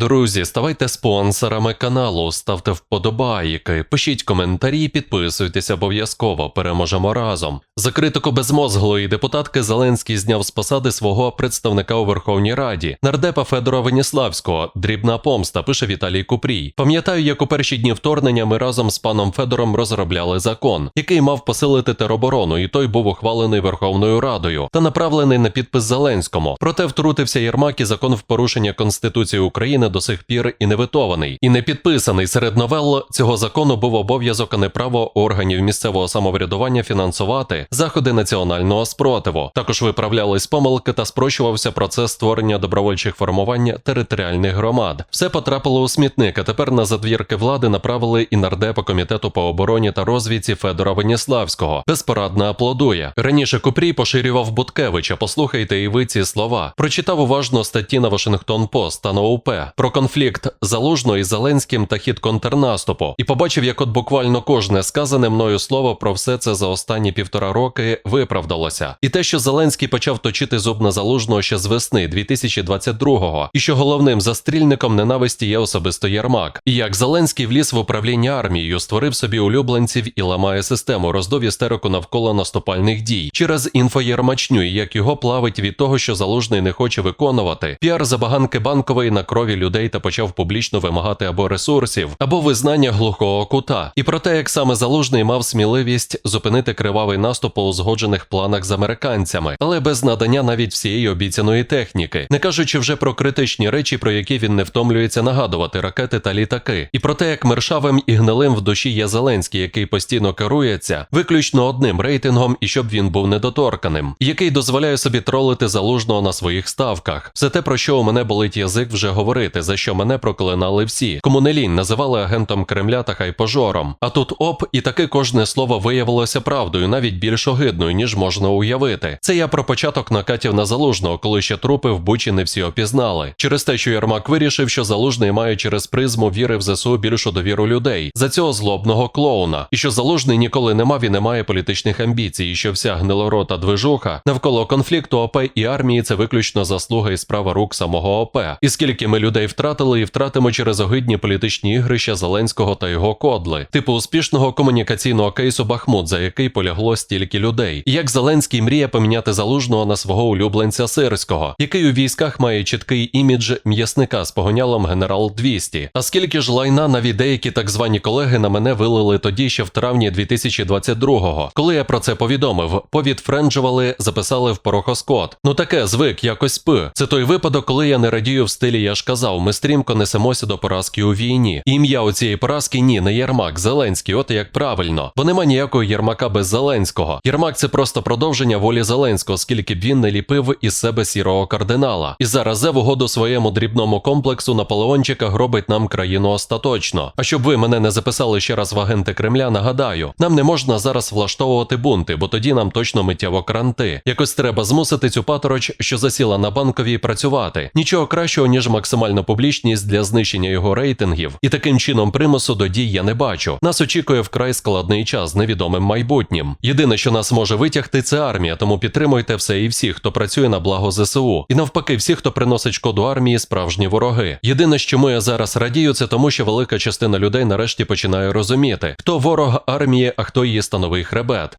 Друзі, ставайте спонсорами каналу, ставте вподобайки, пишіть коментарі, підписуйтесь обов'язково. Переможемо разом. За критику безмозглої депутатки Зеленський зняв з посади свого представника у Верховній Раді, нардепа Федора Веніславського. Дрібна помста, пише Віталій Купрій. Пам'ятаю, як у перші дні вторгнення ми разом з паном Федором розробляли закон, який мав посилити тероборону, і той був ухвалений Верховною Радою та направлений на підпис Зеленському. Проте втрутився Єрмак і закон в порушення Конституції України до сих пір і не витований, і не підписаний. Серед новел цього закону був обов'язок, а не право органів місцевого самоврядування фінансувати заходи національного спротиву. Також виправлялись помилки та спрощувався процес створення добровольчих формувань територіальних громад. Все потрапило у смітник. А тепер на задвірки влади направили і нардепа комітету по обороні та розвідці Федора Веніславського. Безпорадно аплодує. Раніше Купрій поширював Буткевича. Послухайте і ви ці слова. Прочитав уважно статті на Вашингтон Пост та на УП про конфлікт Залужного із Зеленським та хід контрнаступу, і побачив, як от буквально кожне сказане мною слово про все це за останні півтора роки виправдалося. І те, що Зеленський почав точити зуб на залужного ще з весни 2022-го, і що головним застрільником ненависті є особисто Єрмак, і як Зеленський вліз в управління армією, створив собі улюбленців і ламає систему, роздов істерику навколо наступальних дій. Через інфоєрмачню, і як його плавить від того, що залужний не хоче виконувати. Піар забаганки банкової на крові людей та почав публічно вимагати або ресурсів, або визнання глухого кута. І про те, як саме залужний мав сміливість зупинити кривавий наступ у узгоджених планах з американцями, але без надання навіть всієї обіцяної техніки, не кажучи вже про критичні речі, про які він не втомлюється нагадувати ракети та літаки, і про те, як мершавим і гнилим в душі є Зеленський, який постійно керується виключно одним рейтингом, і щоб він був недоторканим, який дозволяє собі тролити залужного на своїх ставках. Все те, про що у мене болить язик вже говорити, за що мене проклинали всі. Кому не називали агентом Кремля та хайпожором. А тут оп, і таки кожне слово виявилося правдою, навіть більш огидною, ніж можна уявити. Це я про початок накатів на залужного, коли ще трупи в Бучі не всі опізнали. Через те, що Єрмак вирішив, що залужний має через призму віри в ЗСУ більшу довіру людей за цього злобного клоуна, і що залужний ніколи не мав і не має політичних амбіцій, і що вся гнилорота движуха навколо конфлікту ОП і армії це виключно заслуга і справа рук самого ОП. І скільки ми людей втратили і втратимо через огидні політичні ігрища Зеленського та його кодли, типу успішного комунікаційного кейсу Бахмут, за який полягло стільки людей. Як Зеленський мріє поміняти залужного на свого улюбленця Сирського, який у військах має чіткий імідж м'ясника з погонялом генерал 200. А скільки ж лайна навіть деякі так звані колеги на мене вилили тоді ще в травні 2022-го, коли я про це повідомив, повідфренджували, записали в порохоскот. Ну таке звик, якось спи. Це той випадок, коли я не радію в стилі я ж казав, ми стрімко несемося до поразки у війні. Ім'я у цієї поразки ні, не Єрмак, Зеленський, от як правильно. Бо нема ніякого Єрмака без Зеленського. Єрмак це просто продовження волі Зеленського, скільки б він не ліпив із себе сірого кардинала. І зараз в угоду своєму дрібному комплексу Наполеончика гробить нам країну остаточно. А щоб ви мене не записали ще раз в агенти Кремля, нагадаю, нам не можна зараз влаштовувати бунти, бо тоді нам точно миттєво кранти. Якось треба змусити цю патороч, що засіла на банковій, працювати. Нічого кращого, ніж максимальна публічність для знищення його рейтингів, і таким чином примусу до дій я не бачу. Нас очікує вкрай складний час з невідомим майбутнім. Єдине, що нас може витягти, це армія, тому підтримуйте все і всіх, хто працює на благо ЗСУ. І навпаки, всі, хто приносить шкоду армії, справжні вороги. Єдине, чому я зараз радію, це тому, що велика частина людей нарешті починає розуміти, хто ворог армії, а хто її становий хребет.